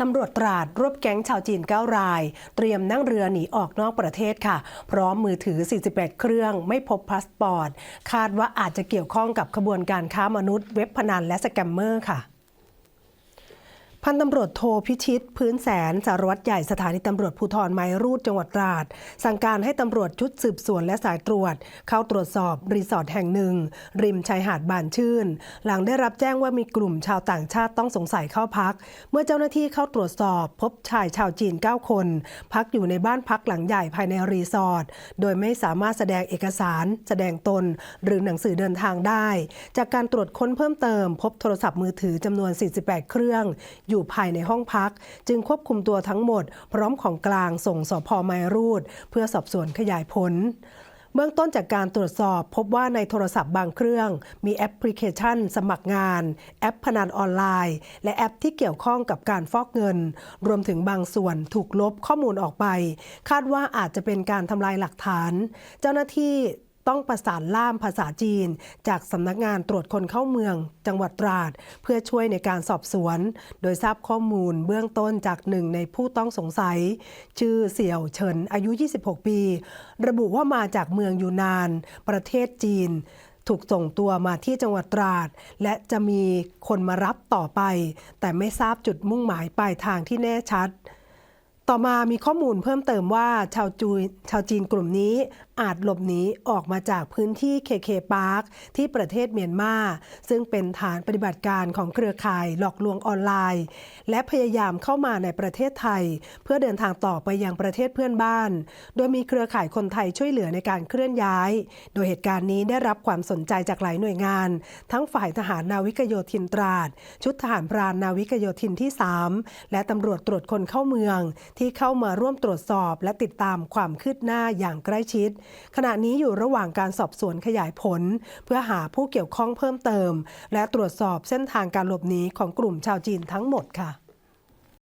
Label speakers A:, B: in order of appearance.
A: ตำรวจตราดรวบแก๊งชาวจีน 9 ราย เตรียมนั่งเรือหนีออกนอกประเทศค่ะ พร้อมมือถือ 48 เครื่องไม่พบพาสปอร์ต คาดว่าอาจจะเกี่ยวข้องกับขบวนการค้ามนุษย์เว็บพนันและสแกมเมอร์ค่ะ พันตำรวจโทพิชิต พื้นแสนสารวัตรใหญ่สถานีตำรวจภูธรไมรูดจังหวัดตราด สั่งการให้ตำรวจชุดสืบสวนและสายตรวจ เข้าตรวจสอบรีสอร์ทแห่งหนึ่ง ริมชายหาดบานชื่น หลังได้รับแจ้งว่ามีกลุ่มชาวต่างชาติต้องสงสัยเข้าพัก เมื่อเจ้าหน้าที่เข้าตรวจสอบ พบชายชาวจีน 9 คน พักอยู่ในบ้านพักหลังใหญ่ภายในรีสอร์ทโดยไม่สามารถแสดงเอกสาร แสดงตน หรือหนังสือเดินทางได้ จากการตรวจค้นเพิ่มเติม พบโทรศัพท์มือถือจำนวน 48 เครื่องอยูู่่ภายในห้องพัก จึงควบคุมตัวทั้งหมด พร้อมของกลางส่งสพไมรูด เพื่อสอบสวนขยายผลเบื้องต้นจากการตรวจสอบพบว่าในโทรศัพท์บางเครื่อง มีแอปพลิเคชัน สมัครงาน แอปพนันออนไลน์ และแอปที่เกี่ยวข้องกับการฟอกเงิน รวมถึงบางส่วนถูกลบข้อมูลออกไป คาดว่าอาจจะเป็นการทำลายหลักฐาน เจ้าหน้าที่ ต้องประสานล่ามภาษาจีน จากสำนักงานตรวจคนเข้าเมือง จังหวัดตราด เพื่อช่วยในการสอบสวน โดยทราบข้อมูลเบื้องต้นจากหนึ่งในผู้ต้องสงสัย ชื่อเสี่ยวเฉินอายุ 26 ปี ระบุว่ามาจากเมืองยูนาน ประเทศจีนถูกส่งตัวมาที่จังหวัดตราด และจะมีคนมารับต่อไป แต่ไม่ทราบจุดมุ่งหมายปลายทางที่แน่ชัด ต่อมามีข้อมูลเพิ่มเติมว่าชาวจูชาวจีนกลุ่มนี้อาจหลบหนีออกมาจากพื้นที่เคเคปาร์คที่ประเทศเมียนมา ซึ่งเป็นฐานปฏิบัติการของเครือข่ายหลอกลวงออนไลน์ และพยายามเข้ามาในประเทศไทย เพื่อเดินทางต่อไปยังประเทศเพื่อนบ้าน โดยมีเครือข่ายคนไทยช่วยเหลือในการเคลื่อนย้าย โดยเหตุการณ์นี้ได้รับความสนใจจากหลายหน่วยงาน ทั้งฝ่ายทหารนาวิกโยธินตราด ชุดทหารพรานนาวิกโยธินที่ 3 และตำรวจตรวจคนเข้าเมืองที่เข้ามาร่วมตรวจสอบ และติดตามความคืบหน้าอย่างใกล้ชิด ขณะนี้อยู่ระหว่างการสอบสวนขยายผล เพื่อหาผู้เกี่ยวข้องเพิ่มเติม และตรวจสอบเส้นทางการหลบหนีของกลุ่มชาวจีนทั้งหมดค่ะ